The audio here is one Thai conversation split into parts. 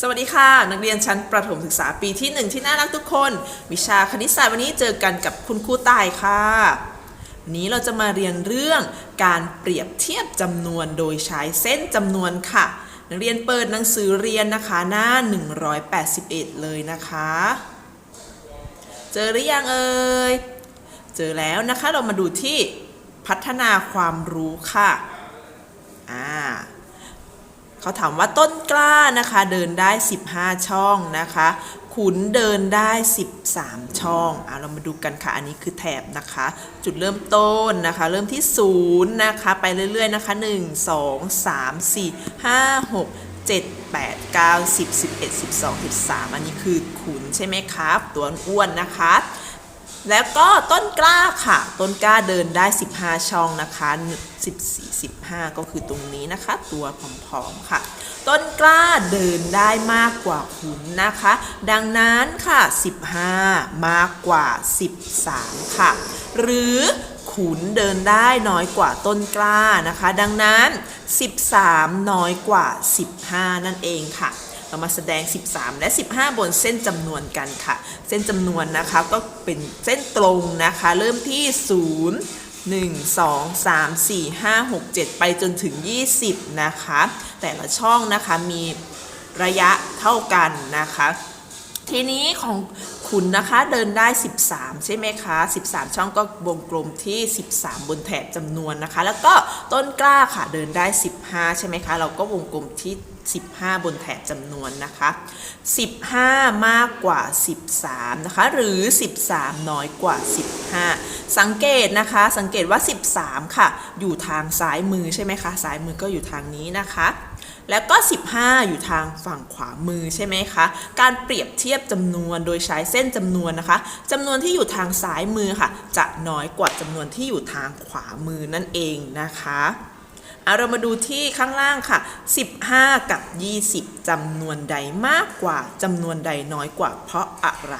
สวัสดีค่ะ นักเรียนชั้นประถมศึกษาปีที่ 1 ที่น่ารักทุกคน วิชาคณิตศาสตร์วันนี้เจอกันกับคุณครูตายค่ะวันนี้เราจะมาเรียนเรื่องการเปรียบเทียบจำนวนโดยใช้เส้นจำนวนค่ะ นักเรียนเปิดหนังสือเรียนนะคะหน้า 181 เลยนะคะ เจอหรือยังเอ่ยเจอแล้วนะคะเรามาดูที่พัฒนาความรู้ค่ะ เขาถามว่าต้นกล้านะคะเดินได้ 15 ช่องนะคะ ขุนเดินได้ 13 ช่องอะเรามาดูกันค่ะ อันนี้คือแถบนะคะ จุดเริ่มต้นนะคะ เริ่มที่ 0 นะคะ ไปเรื่อยๆนะคะ 1 2 3 4 5 6 7 8 9 10 11 12 13 อันนี้คือขุนใช่ไหมครับ ตัวอ้วนนะคะ แล้วก็ต้นกล้าค่ะ ต้นกล้าเดินได้ 15 ช่องนะคะ14 15 ก็คือตรงนี้นะคะ ตัวผอมๆค่ะ ต้นกล้าเดินได้มากกว่าขุนนะคะ ดังนั้นค่ะ 15 มากกว่า 13 ค่ะ หรือขุนเดินได้น้อยกว่าต้นกล้านะคะ ดังนั้น 13 น้อยกว่า 15 นั่นเองค่ะ เรามาแสดง 13 และ 15 บนเส้นจำนวนกันค่ะ เส้นจำนวนนะคะก็เป็นเส้นตรงนะคะ เริ่มที่ 0 1 2 3 4 5 6 7 ไปจนถึง 20 นะคะ แต่ละช่องนะคะมีระยะเท่ากันนะคะ ทีนี้ของ คุณนะคะเดินได้ 13 ใช่ไหมคะ 13 ช่องก็วงกลมที่ 13 บนแถบจำนวนนะคะ แล้วก็ต้นกล้าค่ะเดินได้ 15 ใช่ไหมคะ เราก็วงกลมที่ 15 บนแถบจำนวนนะคะ 15 มากกว่า 13 นะคะ หรือ 13 น้อยกว่า 15 สังเกตนะคะ สังเกตว่า 13 ค่ะ อยู่ทางซ้ายมือใช่ไหมคะ ซ้ายมือก็อยู่ทางนี้นะคะ แล้วก็ 15 อยู่ทางฝั่งขวามือใช่ไหมคะ การเปรียบเทียบจำนวนโดยใช้เส้นจำนวนนะคะจำนวนที่อยู่ทางซ้ายมือค่ะ จะน้อยกว่าจำนวนที่อยู่ทางขวามือนั่นเองนะคะเอาเรามาดูที่ข้างล่างค่ะ 15 กับ 20จำนวนใดมากกว่าจำนวนใดน้อยกว่า เพราะอะไร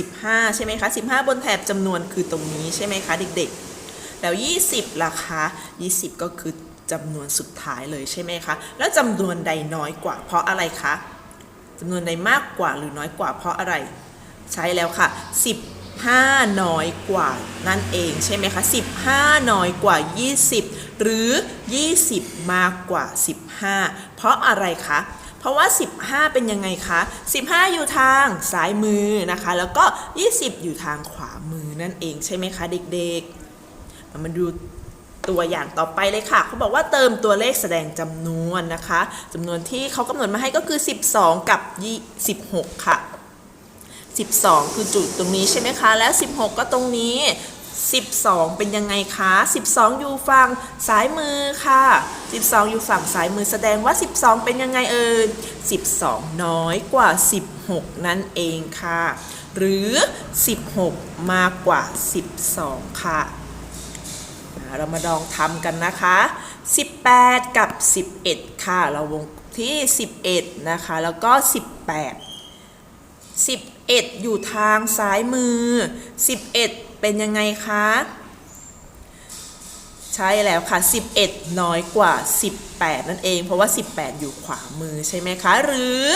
15 ใช่ไหมคะ 15 บนแถบจำนวนคือตรงนี้ใช่ไหมคะเด็กๆ แล้ว 20ล่ะคะ 20 ก็คือ จำนวนสุดท้ายเลยใช่ไหมคะ แล้วจำนวนใดน้อยกว่า เพราะอะไรคะจำนวนใดมากกว่าหรือน้อยกว่า เพราะอะไร ใช่แล้วค่ะ 15 น้อยกว่านั่นเองใช่ไหมคะ15 น้อยกว่า 20 หรือ 20 มากกว่า 15 เพราะอะไรคะเพราะว่า 15 เป็นยังไงคะ 15 อยู่ทางซ้ายมือนะคะ แล้วก็ 20 อยู่ทางขวามือนั่นเองใช่ไหมคะเด็กๆ มาดู ตัวอย่างต่อไปเลยค่ะเขาบอกว่าเติมตัวเลขแสดงจำนวนนะคะจำนวนที่เขากำหนดมาให้ก็คือ 12 กับ 26 ค่ะ 12 คือจุดตรงนี้ใช่ไหมคะ แล้ว16 ก็ตรงนี้ 12 เป็นยังไงคะ 12 อยู่ฝั่งซ้ายมือค่ะ 12 อยู่ฝั่งซ้ายมือแสดงว่า 12 เป็นยังไงเอ่ย12 น้อยกว่า 16 นั่นเองค่ะ หรือ 16 มากกว่า 12 ค่ะ เรามาลองทำกันนะคะ 18 กับ 11 ค่ะ เราวงที่ 11 นะคะ แล้วก็ 18 11 อยู่ทางซ้ายมือ 11 เป็นยังไงคะ ใช่แล้วค่ะ 11 น้อยกว่า 18 นั่นเอง เพราะว่า 18 อยู่ขวามือใช่ไหมคะ หรือ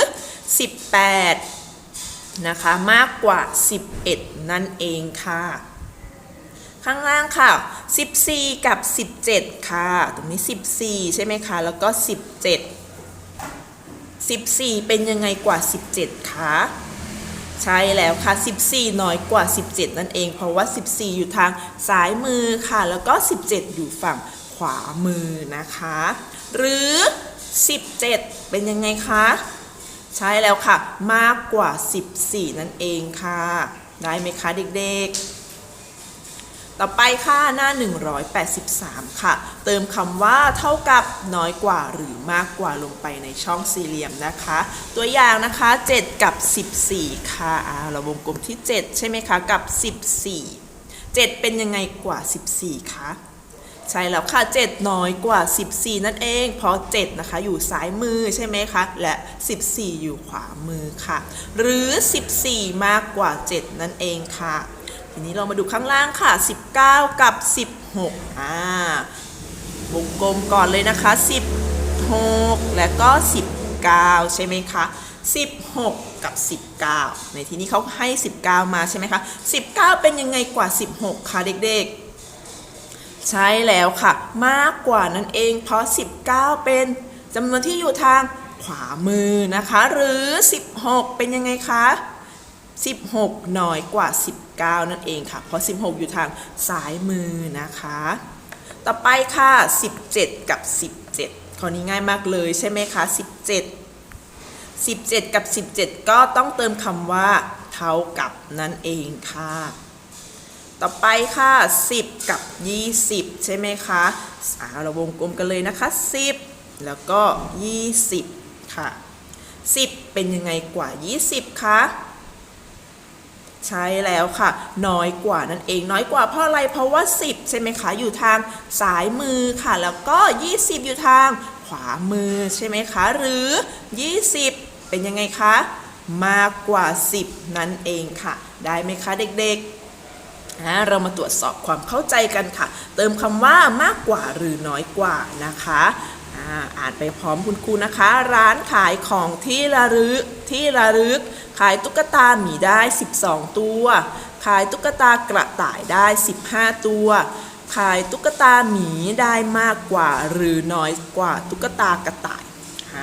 18 นะคะ มากกว่า 11 นั่นเองค่ะ ข้างล่างค่ะ 14 กับ 17 ค่ะ ตรงนี้ 14 ใช่ไหมคะ แล้วก็ 17 14 เป็นยังไงกว่า 17 คะใช่แล้วค่ะ 14 น้อยกว่า 17 นั่นเอง เพราะว่า 14 อยู่ทางซ้ายมือค่ะ แล้วก็ 17 อยู่ฝั่งขวามือนะคะ หรือ 17 เป็นยังไงคะ ใช่แล้วค่ะ มากกว่า 14 นั่นเองค่ะ ได้ไหมคะเด็กๆ ต่อไปค่ะหน้า 183 ค่ะ เติมคำว่าเท่ากับน้อยกว่าหรือมากกว่าลงไปในช่องสี่เหลี่ยมนะคะ ตัวอย่างนะคะ 7 กับ 14 ค่ะเราวงกลมที่ 7 ใช่ไหมคะ กับ 14 7 เป็นยังไงกว่า 14 คะใช่แล้วค่ะ 7 น้อยกว่า 14 นั่นเอง เพราะ 7 นะคะ อยู่ซ้ายมือใช่ไหมคะ และ 14 อยู่ขวามือค่ะ หรือ 14 มากกว่า 7 นั่นเองค่ะ ทีนี้เรามาดูข้างล่างค่ะ 19 กับ 16อ่าวงกลมก่อนเลยนะคะ 16 และก็ 19 ใช่ไหมคะ 16 กับ 19 ในที่นี้เขาให้ 19 มาใช่ไหมคะ19 เป็นยังไงกว่า 16 คะเด็กๆ ใช่แล้วค่ะ มากกว่านั่นเอง เพราะ 19 เป็นจำนวนที่อยู่ทางขวามือนะคะ หรือ 16 เป็นยังไงคะ 16 น้อยกว่า 19 นั่นเองค่ะ เพราะ 16 อยู่ทางซ้ายมือนะคะ ต่อไปค่ะ 17 กับ 17 ข้อนี้ง่ายมากเลยใช่ไหมคะ 17 17 กับ 17 ก็ต้องเติมคำว่า เท่ากับนั่นเองค่ะ ต่อไปค่ะ 10 กับ 20 ใช่ไหมคะอาเราวงกลมกันเลยนะคะ 10 แล้วก็ 20 ค่ะ 10 เป็นยังไงกว่า 20 คะ ใช่แล้วค่ะ น้อยกว่านั่นเอง น้อยกว่าเพราะอะไรเพราะว่า 10 ใช่ไหมคะ อยู่ทางซ้ายมือค่ะ แล้วก็ 20 อยู่ทางขวามือใช่ไหมคะ หรือ 20 เป็นยังไงคะ มากกว่า 10 นั่นเองค่ะ ได้ไหมคะเด็กๆอ่าเรามาตรวจสอบความเข้าใจกันค่ะ เติมคำว่ามากกว่าหรือน้อยกว่านะคะ อ่านไปพร้อมคุณครูนะคะ ร้านขายของที่ระลึกที่ระลึก ขายตุ๊กตาหมีได้ 12 ตัว ขายตุ๊กตากระต่ายได้ 15 ตัว ขายตุ๊กตาหมีได้มากกว่าหรือน้อยกว่าตุ๊กตากระต่าย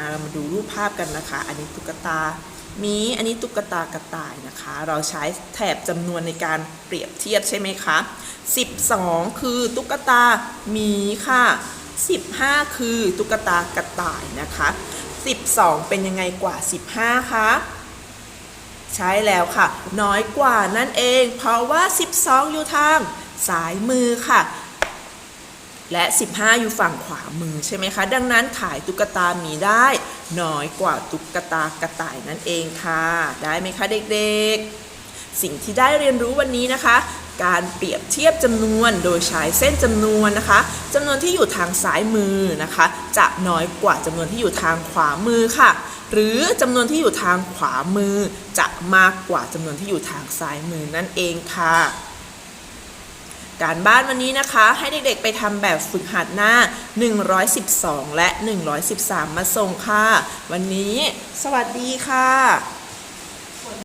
เรามาดูรูปภาพกันนะคะ อันนี้ตุ๊กตาหมีอันนี้ตุ๊กตากระต่ายนะคะ เราใช้แถบจำนวนในการเปรียบเทียบใช่ไหมคะ 12 คือตุ๊กตาหมีค่ะ 15 คือตุ๊กตากระต่ายนะคะ 12 เป็นยังไงกว่า 15คะใช่แล้วค่ะ น้อยกว่านั่นเอง เพราะว่า 12 อยู่ทางซ้ายมือค่ะ และ 15 อยู่ฝั่งขวามือใช่ไหมคะ ดังนั้นขายตุ๊กตาหมีได้ น้อยกว่าตุ๊กตากระต่ายนั่นเองค่ะ ได้ไหมคะเด็กๆ สิ่งที่ได้เรียนรู้วันนี้นะคะ การเปรียบเทียบจำนวนโดยใช้เส้นจำนวนนะคะจำนวนที่อยู่ทางซ้ายมือนะคะ จะน้อยกว่าจำนวนที่อยู่ทางขวามือค่ะ หรือจำนวนที่อยู่ทางขวามือ จะมากกว่าจำนวนที่อยู่ทางซ้ายมือนั่นเองค่ะ การบ้านวันนี้นะคะ ให้เด็กๆไปทำแบบฝึกหัดหน้า 112 และ 113 มาส่งค่ะ วันนี้ สวัสดีค่ะ